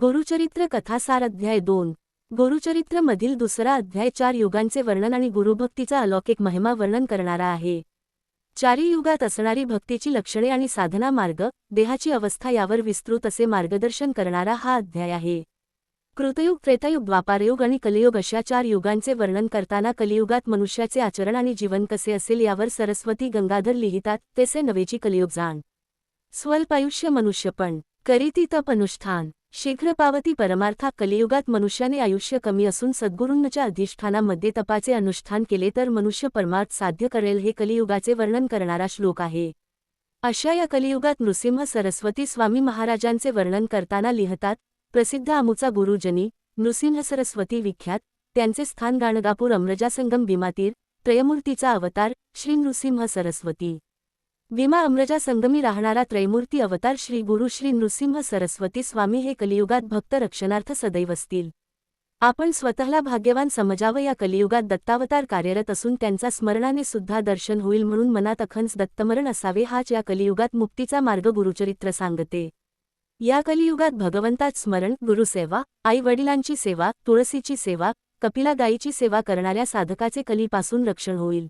गुरुचरित्र कथासार अध्याय दोन. गुरुचरित्र मधील दुसरा अध्याय चार युगांचे वर्णन आणि गुरुभक्तीचा अलौकिक महिमा वर्णन करणारा आहे. चारी युगात असणारी भक्तीची लक्षणे आणि साधना मार्ग देहाची अवस्था यावर विस्तृत असे मार्गदर्शन करणारा हा अध्याय आहे. कृतयुग त्रेतायुग द्वापारयुग आणि कलियुग अशा चार युगांचे वर्णन करताना कलियुगात मनुष्याचे आचरण आणि जीवन कसे असेल यावर सरस्वती गंगाधर लिहितात तेसे नवेची कलियुग जाण. स्वल्पायुष्य मनुष्यपण करीती तप अनुष्ठान. शीघ्र पावती परमार्था कलियुगात मनुष्याने आयुष्य कमी असून सद्गुरूंच्या अधिष्ठानामध्ये तपाचे अनुष्ठान केले तर मनुष्य परमार्थ साध्य करेल हे कलियुगाचे वर्णन करणारा श्लोक आहे. अशा या कलियुगात नृसिंह सरस्वती स्वामी महाराजांचे वर्णन करताना लिहतात प्रसिद्ध आमुचा गुरुजनी नृसिंह सरस्वती विख्यात त्यांचे स्थान गाणगापूर अम्रजासंगम भीमातीर त्रयमूर्तीचा अवतार श्री नृसिंह सरस्वती. भीमा अम्रजा संगमी राहणारा त्रैमूर्ती अवतार श्री गुरु श्री नृसिंह सरस्वती स्वामी हे कलियुगात भक्त रक्षणार्थ सदैव असतील. आपण स्वतःला भाग्यवान समजावं या कलियुगात दत्तावतार कार्यरत असून त्यांचा स्मरणाने सुद्धा दर्शन होईल म्हणून मनात अखंस दत्तमरण असावे हाच या कलियुगात मुक्तीचा मार्ग गुरुचरित्र सांगते. या कलियुगात भगवंतात स्मरण गुरुसेवा आई वडिलांची सेवा तुळसीची सेवा कपिला गायीची सेवा करणाऱ्या साधकाचे कलीपासून रक्षण होईल.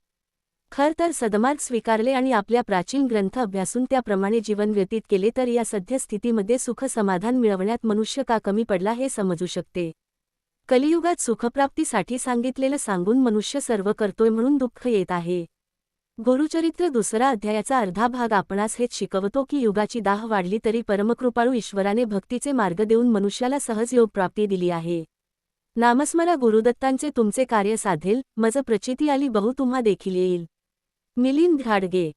खर तर सदमार्ग स्वीकारले आणि आपल्या प्राचीन ग्रंथ अभ्यासून त्याप्रमाणे जीवन व्यतीत केले तर या सद्यस्थितीमध्ये सुखसमाधान सुख समाधान मिळवण्यात मनुष्य का कमी पडला हे समजू शकते. कलियुगात सुखप्राप्तीसाठी सांगितलेलं सांगून मनुष्य सर्व करतोय म्हणून दुःख येत आहे. गुरुचरित्र दुसरा अध्यायाचा अर्धा भाग आपणास हेच शिकवतो की युगाची दाह वाढली तरी परमकृपाळू ईश्वराने भक्तीचे मार्ग देऊन मनुष्याला सहज योग प्राप्ती दिली आहे. नामस्मरा गुरुदत्तांचे तुमचे कार्य साधेल मज प्रचिती आली बहु तुम्हा देखील येईल. मिलिंद घाडगे.